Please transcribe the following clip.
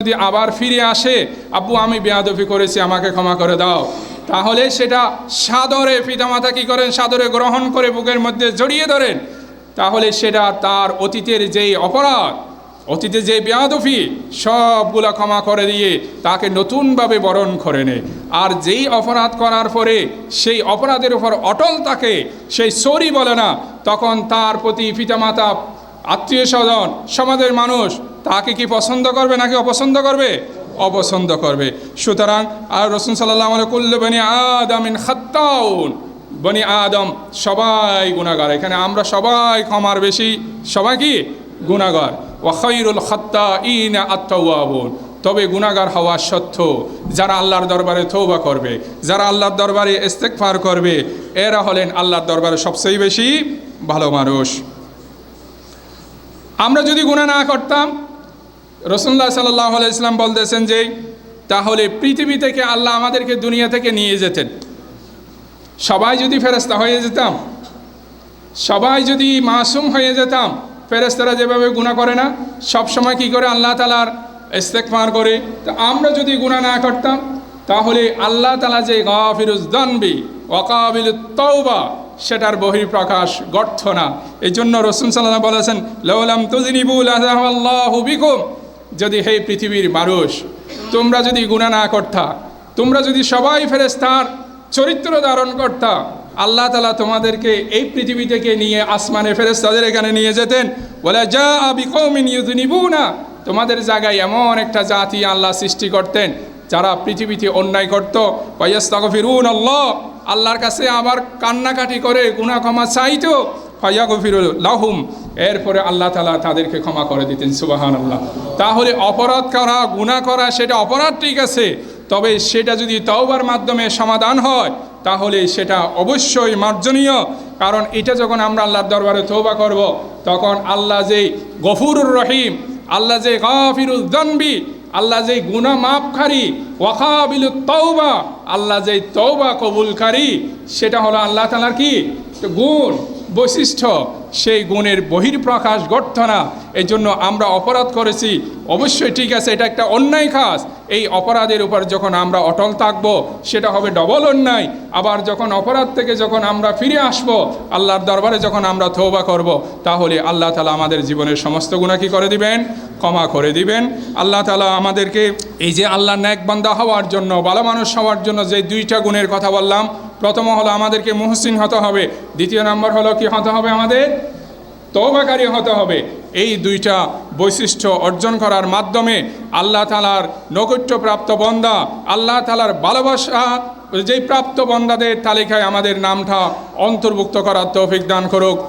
যদি আবার ফিরে আসে, আব্বু, আমি বেয়াদফি করেছি, আমাকে ক্ষমা করে দাও। তাহলে সেটা সাদরে, পিতামাতা কি করেন? সাদরে গ্রহণ করে বুকের মধ্যে জড়িয়ে ধরেন। তাহলে সেটা তার অতীতের যেই অপরাধ, অতীতে যে বেয়াদফি সবগুলা ক্ষমা করে দিয়ে তাকে নতুনভাবে বরণ করে নেয়। আর যেই অপরাধ করার পরে সেই অপরাধের উপর অটল তাকে সেই সরি বলে না, তখন তার প্রতি পিতামাতা, আত্মীয় স্বজন, সমাজের মানুষ তাকে কি পছন্দ করবে নাকি অপছন্দ করবে? অপছন্দ করবে। সুতরাং আর রসুন সাল্লাহ কুল্লু বনি আদামিন খাত্তাউন। বনি আদম সবাই গুণাগার এখানে আমরা সবাই ক্ষমার বেশি। সবাই কি? গুণাগার ওয়াখাইরুল খত্তা ইন আত্মাউন তবে গুণাগার হওয়া সত্য যারা আল্লাহর দরবারে থৌবা করবে, যারা আল্লাহর দরবারে ইস্তেকফার করবে, এরা হলেন আল্লাহর দরবারে সবচেয়ে বেশি ভালো মানুষ। আমরা যদি গুণা না করতাম রসুল্লাহ সাল্লাহ ইসলাম বলতেছেন যে, তাহলে পৃথিবী থেকে আল্লাহ আমাদেরকে দুনিয়া থেকে নিয়ে যেতেন। সবাই যদি ফেরস্তা হয়ে যেতাম, সবাই যদি মাসুম হয়ে যেতাম ফেরেস্তারা যেভাবে গুণা করে না, সব সময় কি করে? আল্লাহ তালার ইস্তেকমার করে। তা আমরা যদি গুণা না করতাম, তাহলে আল্লাহ তালা যে গাফিরুজ দানবি ওয়াকাবিল তৌবা সেটার বহিঃপ্রকাশ গর্থ না। এই জন্য রসুন সাল্লাহ বলেছেন লৌলাম তুজনিবুল আল্লাহ বিকুম। যদি হে পৃথিবীর মানুষ, তোমরা যদি গুণা না করতা, তোমরা যদি সবাই ফেরেস্তার চরিত্র ধারণ করতা, আল্লাহ তালা তোমাদেরকে এই পৃথিবী থেকে নিয়ে আসমানে ফেরেস্তাদের এখানে নিয়ে যেতেন। বলে যা আবি কৌমিন ইউদনিবু না তোমাদের জায়গায় এমন একটা জাতি আল্লাহ সৃষ্টি করতেন, যারা পৃথিবীতে অন্যায় করত। ফিরুন আল্লাহ আল্লাহর কাছে আবার কান্নাকাটি করে গুণা ক্ষমা চাইতো। ফয়াগফিরুল লাহুম। এরপরে আল্লাহ তালা তাদেরকে ক্ষমা করে দিতেন সুবাহান আল্লাহ তাহলে অপরাধ করা গুণা করা, সেটা অপরাধ, ঠিক আছে। তবে সেটা যদি তওবার মাধ্যমে সমাধান হয়, তাহলে সেটা অবশ্যই মার্জনীয়। কারণ এটা যখন আমরা আল্লাহর দরবারে তৌবা করব, তখন আল্লাহ যে গফুরুর রহিম, আল্লাহ যে গাফিরুল দনবি আল্লাহ যে গুণা মাপকারী ওয়াকাবিল তৌবা আল্লাহ যে তৌবা কবুলকারী, সেটা হলো আল্লাহ তালার কি? গুণ। বৈশিষ্ট্য, সেই গুণের বহির্প্রকাশ গর্থ না। এই জন্য আমরা অপরাধ করেছি। অবশ্যই ঠিক আছে, এটা একটা অন্যায় কাজ। এই অপরাধের উপর যখন আমরা অটল থাকব, সেটা হবে ডবল অন্যায়। আবার যখন অপরাধ থেকে যখন আমরা ফিরে আসব, আল্লাহর দরবারে যখন আমরা থৌবা করব, তাহলে আল্লাহ তালা আমাদের জীবনের সমস্ত গুণা কি করে দিবেন? ক্ষমা করে দিবেন। আল্লাহ তালা আমাদেরকে এই যে আল্লাহ ন্যাক বান্দা হওয়ার জন্য, ভালো মানুষ হওয়ার জন্য যে দুইটা গুণের কথা বললাম প্রথম হলো আমাদেরকে মুহসিন হতে হবে। দ্বিতীয় নম্বর হলো কি হতে হবে আমাদের? তৌবাকারী হতে হবে। এই দুইটা বৈশিষ্ট্য অর্জন করার মাধ্যমে আল্লাহ তালার নৈকট্যপ্রাপ্ত বন্দা, আল্লাহ তালার ভালোবাসা, যেই প্রাপ্ত বন্দাদের তালিকায় আমাদের নামটা অন্তর্ভুক্ত করার তৌফিক দান করুক।